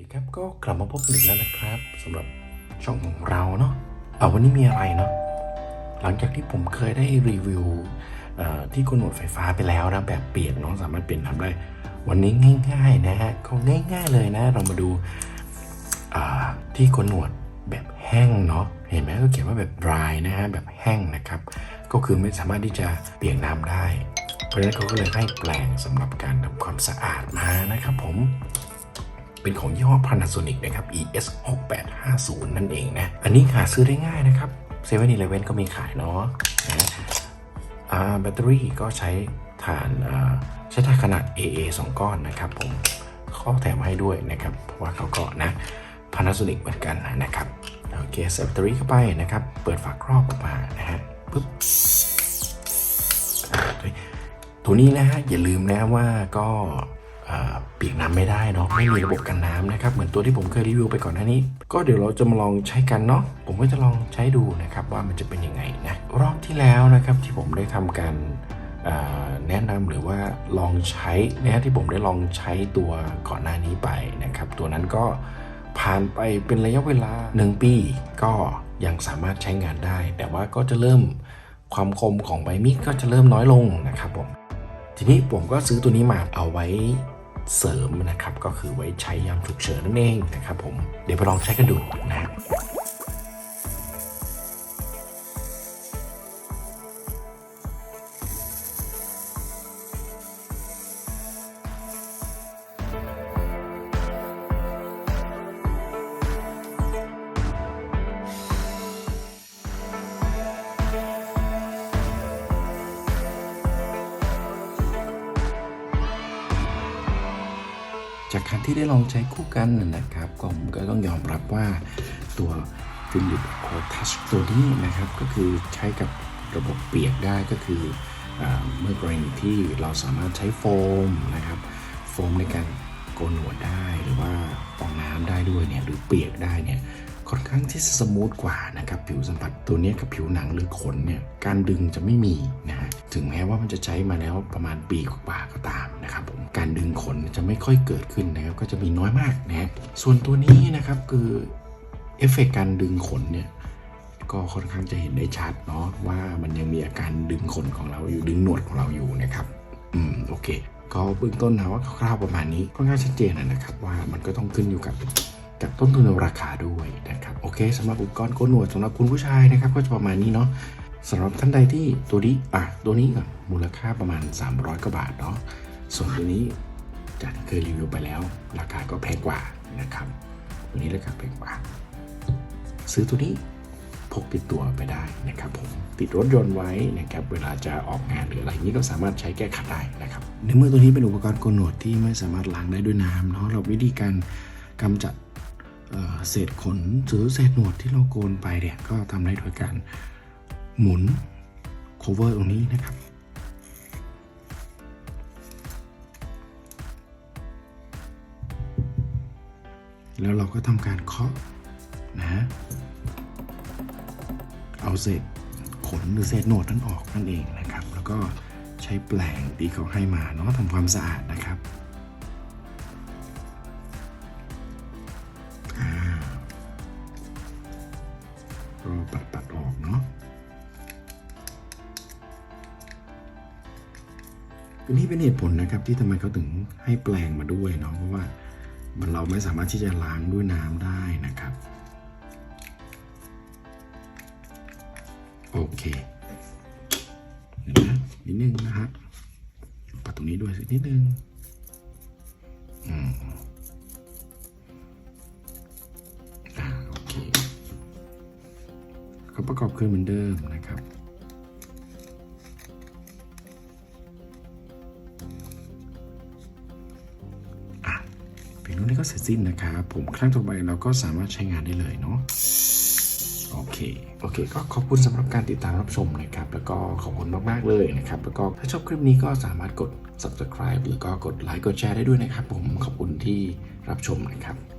ดีครับก็กลับมาพบกันอีกแล้วนะครับสำหรับช่องของเราเนาะเอาวันนี้มีอะไรเนาะหลังจากที่ผมเคยได้รีวิวที่โกนหนวดไฟฟ้าไปแล้วนะแบบเปลี่ยนเน้องสามารถเปลี่ยนทำได้ วันนี้ง่าย ๆ นะฮะก็ง่าย ๆเลยนะ เรามาดูที่โกนหนวดแบบแห้งเนาะเห็นไหมก็เขียนว่าแบบ dry นะฮะแบบแห้งนะครับ ก็คือไม่สามารถที่จะเปียกน้ำได้ เพราะฉะนั้นเขาก็เลยให้แปลงสำหรับการทำความสะอาดมานะครับผม เป็นของยี่ห้อ Panasonic นะครับ ES 6850นั่นเองนะ อันนี้หาซื้อได้ง่ายนะครับเซเว่นอีเลเวนก็มีขายเนาะนะอ่าแบตเตอรี่ก็ใช้ถ่านอ่าใช้ถ่านขนาด AA 2 ก้อนนะครับผมข้อแถมให้ด้วยนะครับเพราะว่าเขาก็นะ Panasonic เหมือนกันนะครับโอเคใส่แบตเตอรี่เข้าไปนะครับ เปิดฝาครอบออกมานะฮะปึ๊บตัวนี้นะฮะอย่าลืมนะว่าก็ เปียกน้ำไม่ได้เนาะไม่มีระบบกันน้ำนะครับเหมือนตัวที่ผมเคยรีวิวไปก่อนหน้านี้ ก็เดี๋ยวเราจะมาลองใช้กันเนาะผมก็จะลองใช้ดูนะครับว่ามันจะเป็นยังไงนะรอบที่แล้วนะครับที่ผมได้ทำการแนะนำหรือว่าลองใช้นะฮะที่ผมได้ลองใช้ตัวก่อนหน้านี้ไปนะครับ ตัวนั้นก็ผ่านไปเป็นระยะเวลา 1 ปี ก็ยังสามารถใช้งานได้ แต่ว่าก็จะเริ่มความคมของใบมีดก็จะเริ่มน้อยลงนะครับผมทีนี้ผมก็ซื้อตัวนี้มาเอาไว้ เสริมนะครับ ก็คือไว้ใช้ยามฉุกเฉินนั่นเองนะครับผมเดี๋ยวไปลองใช้กันดูนะ จากการที่ได้ลองใช้คู่กันนะครับก็ผมก็ต้องยอมรับว่าตัวฟิลิปโคทัชตัวนี้นะครับก็คือใช้กับระบบเปียกได้ก็คืออเมื่อกรณีที่เราสามารถใช้โฟมนะครับโฟมในการโกนหนวดได้หรือว่าฟองน้ำได้ด้วยเนี่ยหรือเปียกได้เนี่ย ค่อนข้างที่สมูทกว่านะครับผิวสัมผัสตัวนี้กับผิวหนังหรือขนเนี่ยการดึงจะไม่มีนะฮะถึงแม้ว่ามันจะใช้มาแล้วประมาณปีกว่าก็ตามนะครับผมการดึงขนจะไม่ค่อยเกิดขึ้นนะครับก็จะมีน้อยมากนะฮะส่วนตัวนี้นะครับคือเอฟเฟกต์การดึงขนเนี่ยก็ค่อนข้างจะเห็นได้ชัดเนาะว่ามันยังมีอาการดึงขนของเราอยู่ดึงหนวดของเราอยู่นะครับ อืมโอเค ก็เบื้องต้นนะว่าคร่าวๆประมาณนี้ค่อนข้างชัดเจนนะครับว่ามันก็ต้องขึ้นอยู่กับ กับต้นทุนราคาด้วยนะครับโอเคสำหรับอุปกรณ์โกนหนวดสำหรับคุณผู้ชายนะครับก็จะประมาณนี้เนาะสำหรับท่านใดที่ตัวนี้อะตัวนี้ก่อนมูลค่าประมาณ 300กว่าบาทเนาะส่วนตัวนี้จากที่เคยรีวิวไปแล้ว ราคาก็แพงกว่านะครับตัวนี้ราคาแพงกว่า ซื้อตัวนี้พกติดตัวไปได้นะครับผมติดรถยนต์ไว้นะครับเวลาจะออกงานหรืออะไรนี้ก็สามารถใช้แก้ขัดได้นะครับในเมื่อตัวนี้เป็นอุปกรณ์โกนหนวดที่ไม่สามารถล้างได้ด้วยน้ำเนาะเราวิธีการกำจัด เศษขนหรือเศษหนวดที่เราโกนไปเนี่ยก็ทำได้โดยการหมุน cover ตรงนี้นะครับแล้วเราก็ทำการเคาะนะเอาเศษขนหรือเศษหนวดนั้นออกนั่นเองนะครับ แล้วก็ใช้แปลงที่เขาให้มาเนาะทำความสะอาดนะครับ ก็ปัดปัดออกเนาะอันนี้เป็นเหตุผลนะครับที่ทำไมเขาถึงให้แปลงมาด้วยเนาะเพราะว่ามันเราไม่สามารถที่จะล้างด้วยน้ำได้นะครับ โอเคเนะนิดนึงนะครับปัดตรงนี้ด้วยสักนิดนึง ประกอบขึ้นเหมือนเดิมนะครับอะเพียงเท่านี้ก็เสร็จสิ้นนะครับ ผมครั้งต่อไปเราก็สามารถใช้งานได้เลยเนาะโอเค โอเค ก็ขอบคุณสำหรับการติดตามรับชมนะครับ แล้วก็ขอบคุณมาก ๆ เลยนะครับ แล้วก็ถ้าชอบคลิปนี้ก็สามารถกด subscribe หรือก็กดไลค์ กดแชร์ได้ด้วยนะครับ ผม ขอบคุณที่รับชมนะครับ